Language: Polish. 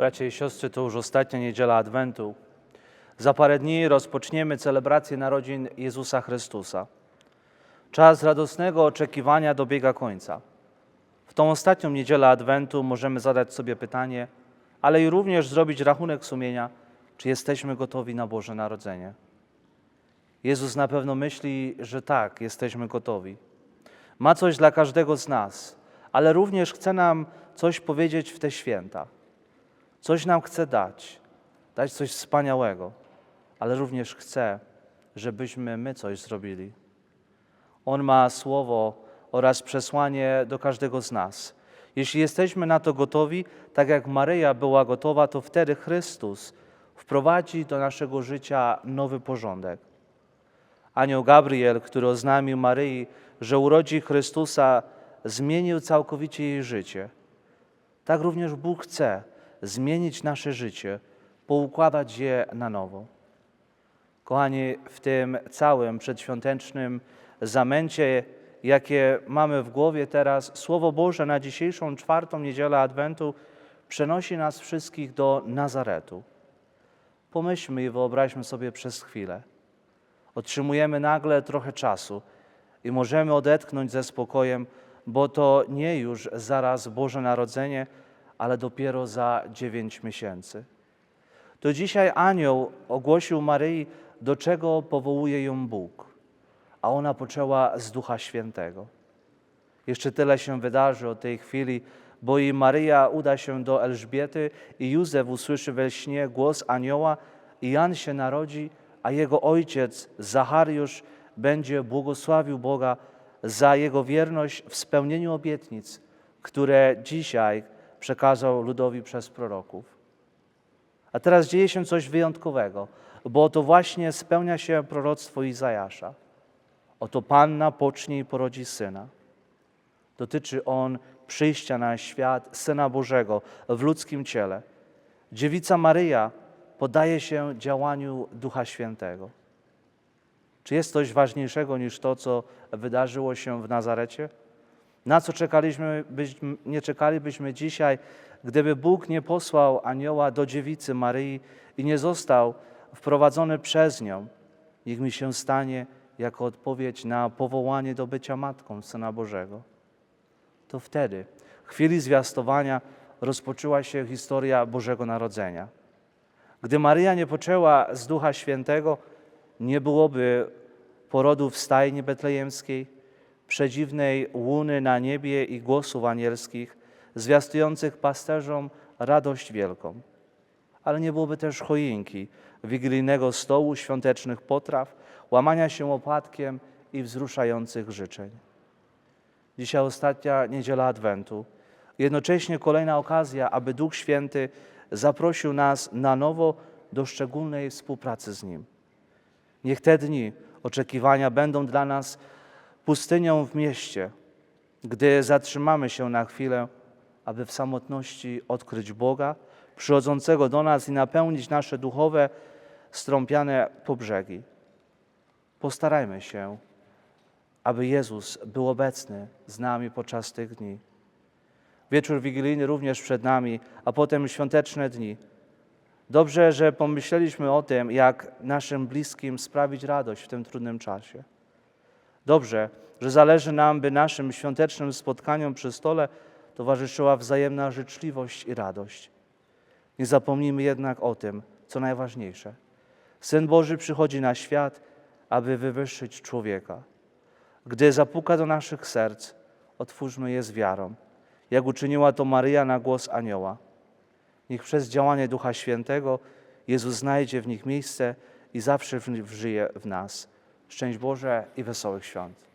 Bracia i siostry, to już ostatnia niedziela Adwentu. Za parę dni rozpoczniemy celebrację narodzin Jezusa Chrystusa. Czas radosnego oczekiwania dobiega końca. W tą ostatnią niedzielę Adwentu możemy zadać sobie pytanie, ale i również zrobić rachunek sumienia, czy jesteśmy gotowi na Boże Narodzenie. Jezus na pewno myśli, że tak, jesteśmy gotowi. Ma coś dla każdego z nas, ale również chce nam coś powiedzieć w te święta. Coś nam chce dać, dać coś wspaniałego, ale również chce, żebyśmy my coś zrobili. On ma słowo oraz przesłanie do każdego z nas. Jeśli jesteśmy na to gotowi, tak jak Maryja była gotowa, to wtedy Chrystus wprowadzi do naszego życia nowy porządek. Anioł Gabriel, który oznamił Maryi, że urodzi Chrystusa, zmienił całkowicie jej życie. Tak również Bóg chce zmienić nasze życie, poukładać je na nowo. Kochani, w tym całym przedświątecznym zamęcie, jakie mamy w głowie teraz, Słowo Boże na dzisiejszą czwartą niedzielę Adwentu przenosi nas wszystkich do Nazaretu. Pomyślmy i wyobraźmy sobie przez chwilę. Otrzymujemy nagle trochę czasu i możemy odetchnąć ze spokojem, bo to nie już zaraz Boże Narodzenie, ale dopiero za dziewięć miesięcy. To dzisiaj anioł ogłosił Maryi, do czego powołuje ją Bóg, a ona poczęła z Ducha Świętego. Jeszcze tyle się wydarzy od tej chwili, bo i Maryja uda się do Elżbiety i Józef usłyszy we śnie głos anioła i Jan się narodzi, a jego ojciec Zachariusz będzie błogosławił Boga za jego wierność w spełnieniu obietnic, które dzisiaj przekazał ludowi przez proroków. A teraz dzieje się coś wyjątkowego, bo to właśnie spełnia się proroctwo Izajasza. Oto Panna pocznie i porodzi syna. Dotyczy on przyjścia na świat Syna Bożego w ludzkim ciele. Dziewica Maryja podaje się działaniu Ducha Świętego. Czy jest coś ważniejszego niż to, co wydarzyło się w Nazarecie? Na co czekaliśmy, byśmy, nie czekalibyśmy dzisiaj, gdyby Bóg nie posłał anioła do dziewicy Maryi i nie został wprowadzony przez nią? Niech mi się stanie jako odpowiedź na powołanie do bycia matką Syna Bożego. To wtedy, w chwili zwiastowania, rozpoczęła się historia Bożego Narodzenia. Gdy Maryja nie poczęła z Ducha Świętego, nie byłoby porodu w stajni betlejemskiej, przedziwnej łuny na niebie i głosów anielskich, zwiastujących pasterzom radość wielką. Ale nie byłoby też choinki, wigilijnego stołu, świątecznych potraw, łamania się opłatkiem i wzruszających życzeń. Dzisiaj ostatnia niedziela Adwentu, jednocześnie kolejna okazja, aby Duch Święty zaprosił nas na nowo do szczególnej współpracy z Nim. Niech te dni oczekiwania będą dla nas pustynią w mieście, gdy zatrzymamy się na chwilę, aby w samotności odkryć Boga, przychodzącego do nas i napełnić nasze duchowe, strąpiane po brzegi. Postarajmy się, aby Jezus był obecny z nami podczas tych dni. Wieczór wigilijny również przed nami, a potem świąteczne dni. Dobrze, że pomyśleliśmy o tym, jak naszym bliskim sprawić radość w tym trudnym czasie. Dobrze, że zależy nam, by naszym świątecznym spotkaniom przy stole towarzyszyła wzajemna życzliwość i radość. Nie zapomnijmy jednak o tym, co najważniejsze. Syn Boży przychodzi na świat, aby wywyższyć człowieka. Gdy zapuka do naszych serc, otwórzmy je z wiarą, jak uczyniła to Maryja na głos anioła. Niech przez działanie Ducha Świętego Jezus znajdzie w nich miejsce i zawsze żyje w nas. Szczęść Boże i wesołych świąt.